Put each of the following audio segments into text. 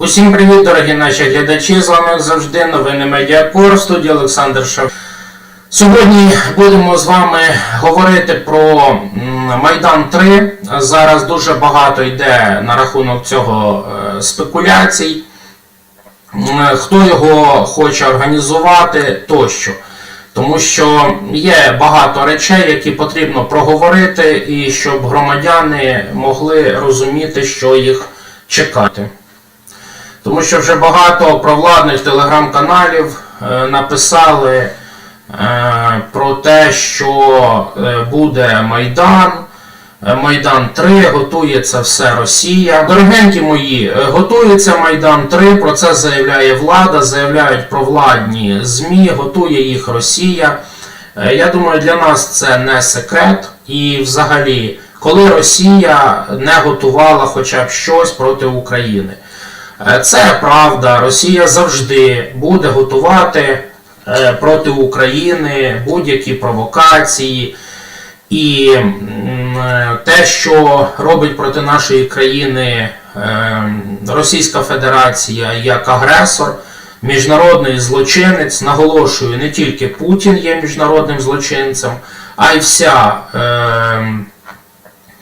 Усім привіт, дорогі наші глядачі! З вами як завжди новини Медіакор, студія Олександр Шев. Сьогодні будемо з вами говорити про Майдан 3. Зараз дуже багато йде на рахунок цього е, спекуляцій. Хто його хоче організувати тощо. Тому що є багато речей, які потрібно проговорити, і щоб громадяни могли розуміти, що їх чекати. Тому що вже багато провладних телеграм-каналів е, написали е, про те, що е, буде Майдан, Майдан 3, готується все Росія. Дорогенькі мої, готується Майдан 3, про це заявляє влада, заявляють провладні ЗМІ, готує їх Росія. Я думаю, для нас це не секрет. І взагалі, коли Росія не готувала хоча б щось проти України. Е, Це правда. Росія завжди буде готувати е, проти України будь-які провокації. І е, те, що робить проти нашої країни Російська Федерація як агресор, міжнародний злочинець, наголошую, не тільки Путін є міжнародним злочинцем, а й вся, е,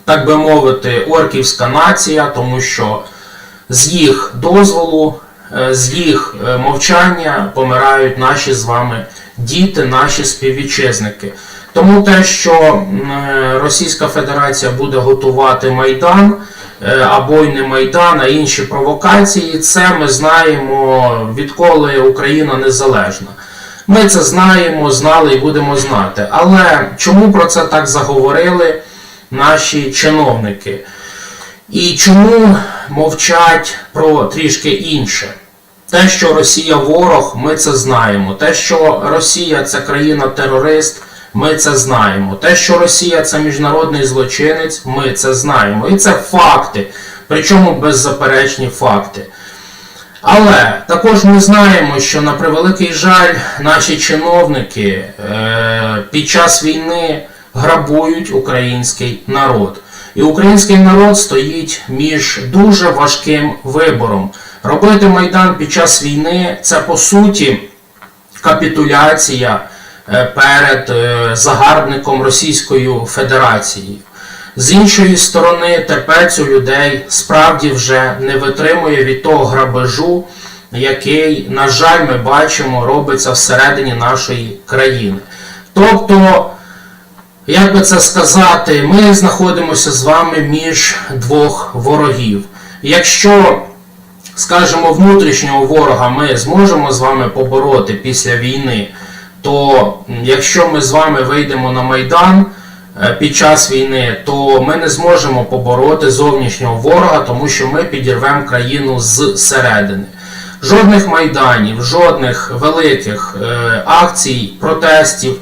так би мовити, орківська нація, тому що з їх дозволу, е, з їх е, мовчання помирають наші з вами діти, наші співвітчизники. Тому те, що е, Російська Федерація буде готувати Майдан або й не Майдан, а інші провокації, це ми знаємо відколи Україна незалежна. Ми це знаємо, знали і будемо знати. Але чому про це так заговорили наші чиновники? І чому мовчать про трішки інше? Те, що Росія ворог, ми це знаємо. Те, що Росія це країна-терорист, ми це знаємо. Те, що Росія це міжнародний злочинець, ми це знаємо. І це факти, причому беззаперечні факти. Але також ми знаємо, що на превеликий жаль наші чиновники е, під час війни грабують український народ. І український народ стоїть між дуже важким вибором. Робити майдан під час війни це по суті капітуляція е, перед е, загарбником Російською Федерацією. З іншої сторони, терпець у людей справді вже не витримує від того грабежу, який, на жаль, ми бачимо, робиться всередині нашої країни. Тобто, як би це сказати, ми знаходимося з вами між двох ворогів. Якщо, скажімо, внутрішнього ворога ми зможемо з вами побороти після війни, то якщо ми з вами вийдемо на Майдан е, під час війни, то ми не зможемо побороти зовнішнього ворога, тому що ми підірвемо країну зсередини. Жодних майданів, жодних великих е, акцій, протестів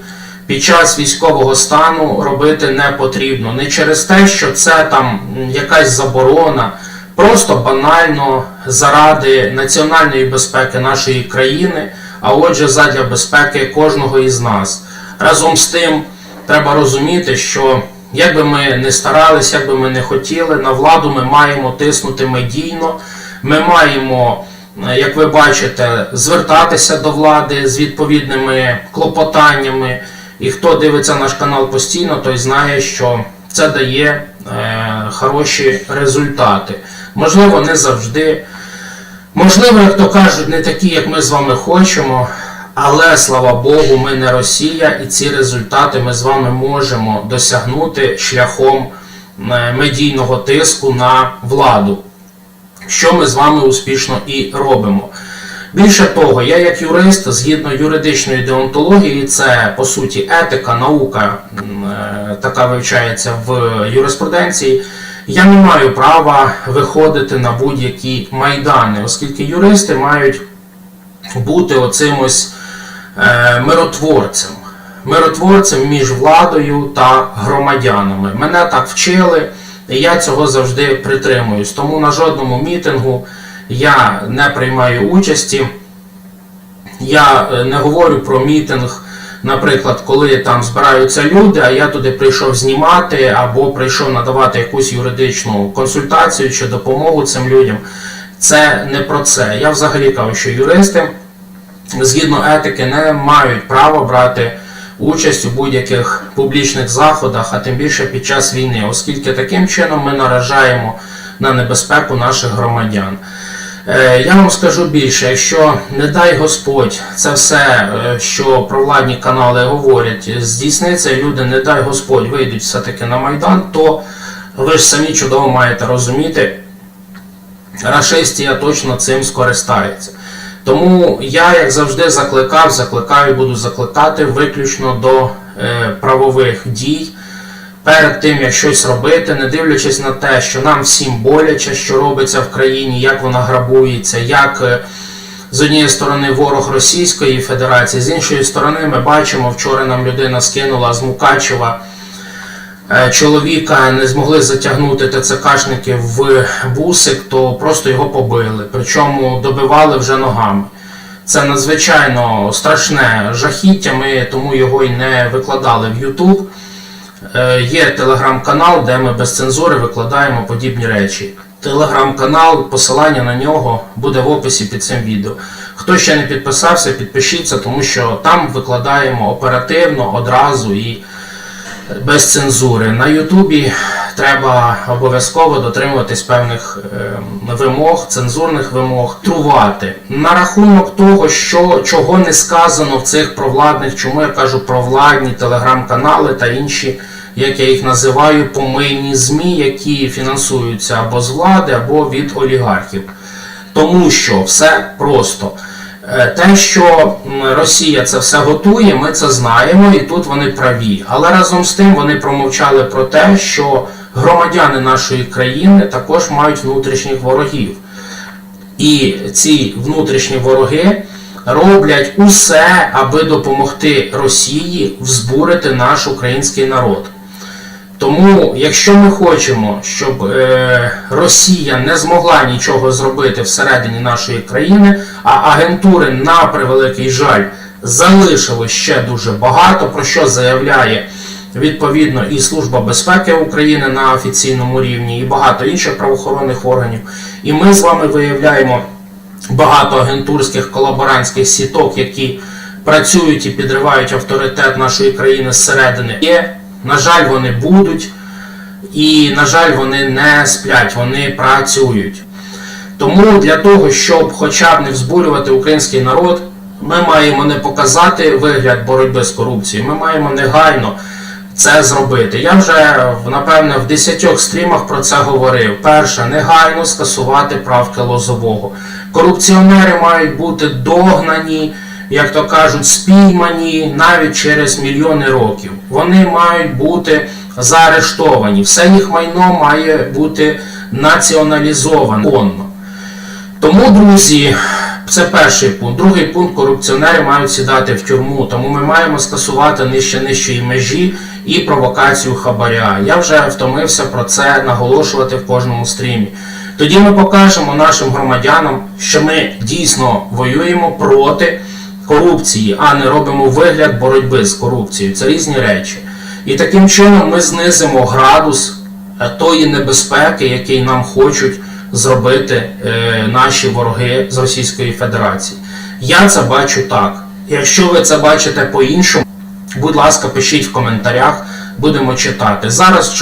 під час військового стану робити не потрібно. Не через те, що це там якась заборона, просто банально заради національної безпеки нашої країни, а отже, задля безпеки кожного із нас. Разом з тим, треба розуміти, що як би ми не старалися, як би ми не хотіли, на владу ми маємо тиснути медійно, ми маємо е, як ви бачите, звертатися до влади з відповідними клопотаннями. І хто дивиться наш канал постійно, той знає, що це дає е, хороші результати. Можливо, не завжди. Можливо, як то кажуть, не такі, як ми з вами хочемо, але слава Богу, ми не Росія, і ці результати ми з вами можемо досягнути шляхом е, медійного тиску на владу що ми з вами успішно і робимо. Більше того, я як юрист, згідно юридичної деонтології, це по суті етика, наука е, така вивчається в юриспруденції. Я не маю права виходити на будь-які майдани, оскільки юристи мають бути оцим ось е, миротворцем. Миротворцем між владою та громадянами. Мене так вчили, і я цього завжди притримуюсь. Тому на жодному мітингу я не приймаю участі. Я е, не говорю про мітинг, наприклад, коли там збираються люди, а я туди прийшов знімати або прийшов надавати якусь юридичну консультацію чи допомогу цим людям. Це не про це. Я взагалі кажу, що юристи згідно етики не мають права брати участь у будь-яких публічних заходах, а тим більше під час війни, оскільки таким чином ми наражаємо на небезпеку наших громадян. Е, Я вам скажу більше, якщо не дай Господь, це все, е, що провладні канали говорять, здійсниться, і люди, не дай Господь, вийдуть все-таки на Майдан, то ви ж самі чудово маєте розуміти, рашистія точно цим скористається. Тому я, як завжди, закликав, закликаю, і буду закликати виключно до е, правових дій. Перед тим, як щось робити, не дивлячись на те, що нам всім боляче, що робиться в країні, як вона грабується, як е, з однієї сторони ворог Російської Федерації, з іншої сторони, ми бачимо, вчора нам людина скинула з Мукачева е, чоловіка, не змогли затягнути ТЦКшники в бусик, то просто його побили. Причому добивали вже ногами. Це надзвичайно страшне жахіття, ми тому його й не викладали в YouTube. Е, Є телеграм-канал, де ми без цензури викладаємо подібні речі. Телеграм-канал, посилання на нього буде в описі під цим відео. Хто ще не підписався, підпишіться, тому що там викладаємо оперативно, одразу і без цензури. На Ютубі треба обов'язково дотримуватись певних е, вимог, цензурних вимог, трувати. На рахунок того, що чого не сказано в цих провладних, чому я кажу провладні телеграм-канали та інші, як я їх називаю, помийні ЗМІ, які фінансуються або з влади, або від олігархів. Тому що все просто. Е, Те, що Росія це все готує, ми це знаємо, і тут вони праві. Але разом з тим вони промовчали про те, що громадяни нашої країни також мають внутрішніх ворогів. І ці внутрішні вороги роблять усе, аби допомогти Росії взбурити наш український народ. Тому, якщо ми хочемо, щоб е, Росія не змогла нічого зробити всередині нашої країни, а агентури, на превеликий жаль, залишили ще дуже багато, про що заявляє відповідно і Служба безпеки України на офіційному рівні, і багато інших правоохоронних органів. І ми з вами виявляємо багато агентурських колаборантських сіток, які працюють і підривають авторитет нашої країни зсередини. Є, на жаль, вони будуть, і, на жаль, вони не сплять, вони працюють. Тому для того, щоб хоча б не взбурювати український народ, ми маємо не показати вигляд боротьби з корупцією, ми маємо негайно це зробити. Я вже напевне в 10 стрімах про це говорив. Перше, негайно скасувати правки Лозового. Корупціонери мають бути догнані, як то кажуть, спіймані навіть через мільйони років. Вони мають бути заарештовані. Все їх майно має бути націоналізовано. Тому, друзі, це перший пункт. Другий пункт корупціонери мають сідати в тюрму, тому ми маємо скасувати нижче нижчої межі і провокацію хабаря. Я вже втомився про це наголошувати в кожному стрімі. Тоді ми покажемо нашим громадянам, що ми дійсно воюємо проти корупції, а не робимо вигляд боротьби з корупцією. Це різні речі. І таким чином ми знизимо градус е, тої небезпеки, який нам хочуть зробити е, наші вороги з Російської Федерації. Я це бачу так. Якщо ви це бачите по-іншому, будь ласка, пишіть в коментарях, будемо читати. Зараз